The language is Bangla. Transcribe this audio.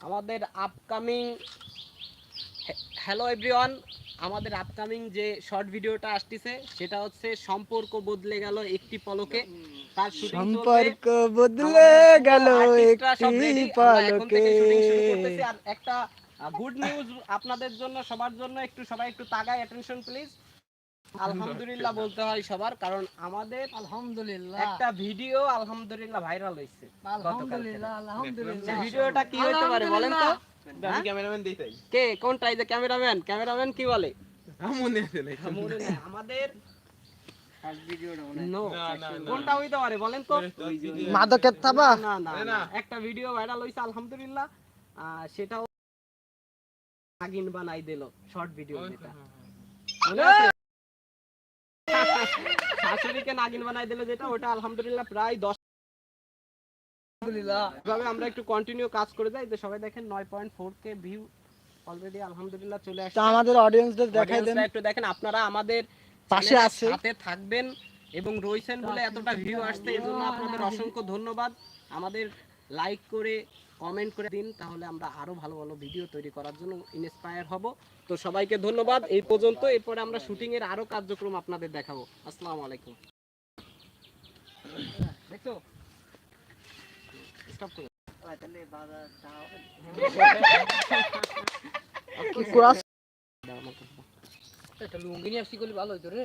আমাদের আপকামিং হ্যালো এভরিওয়ান আমাদের আপকামিং যে শর্ট ভিডিওটা আসতেছে সেটা হচ্ছে সম্পর্ক বদলে গেল একটি পলকে। তার সম্পর্ক বদলে গেল একটি পালকে। আর একটা গুড নিউজ আপনাদের জন্য সবার জন্য একটু সবাই একটু তাকায় অ্যাটেনশন প্লিজ আলহামদুলিল্লাহ বলতে হয় সবার কারণ আমাদের আলহামদুলিল্লাহ। একটা ভিডিও আলহামদুলিল্লাহ ভাইরাল হয়েছে আলহামদুলিল্লাহ আলহামদুলিল্লাহ। ভিডিওটা কি হতে পারে বলেন তো? হ্যাঁ? ক্যামেরাম্যান দিই তাই। কে? কোনটা এই যে ক্যামেরাম্যান? ক্যামেরাম্যান কি বলে? মনে আছে না মনে নেই, আমাদের No, না, না, না। কোনটা হইতে পারে? বলেন তো। মাদকের থাবা? না না না, না। না। একটা ভিডিও ভাইরাল হইছে আলহামদুলিল্লাহ। সেটাও নাগিন বানাই দিল শর্ট ভিডিও যেটা। মনে আছে? শাশুড়িকে নাগিন বানাই দিল যেটা ওটা আলহামদুলিল্লাহ প্রায় দশ এভাবে আমরা একটু কন্টিনিউ কাজ করে যাই। যে সবাই দেখেন নয় point four K view already আলহামদুলিল্লাহ চলে আসছে। আমাদের অডিয়েন্সদের দেখাই দেন। একটু দেখেন আপনারা আমাদের পাশে আছে। সাথে থাকবেন এবং রয়েছেন বলে এতটা ভিউ আসছে এই জন্য আপনাদের অসংখ্য ধন্যবাদ। আমাদের লাইক করে কমেন্ট করে দিন তাহলে আমরা আরও ভালো ভালো ভিডিও তৈরি করার জন্য ইন্সপায়ার হব। তো সবাইকে ধন্যবাদ এই পর্যন্ত। এরপরে আমরা শুটিং এর আরও কার্যক্রম আপনাদের দেখাবো। আসসালামু আলাইকুম। দেখো স্টপ করো। কি করাস দাও। একটা লুঙ্গি নিয়ে আসি করলে ভালো হইতো রে।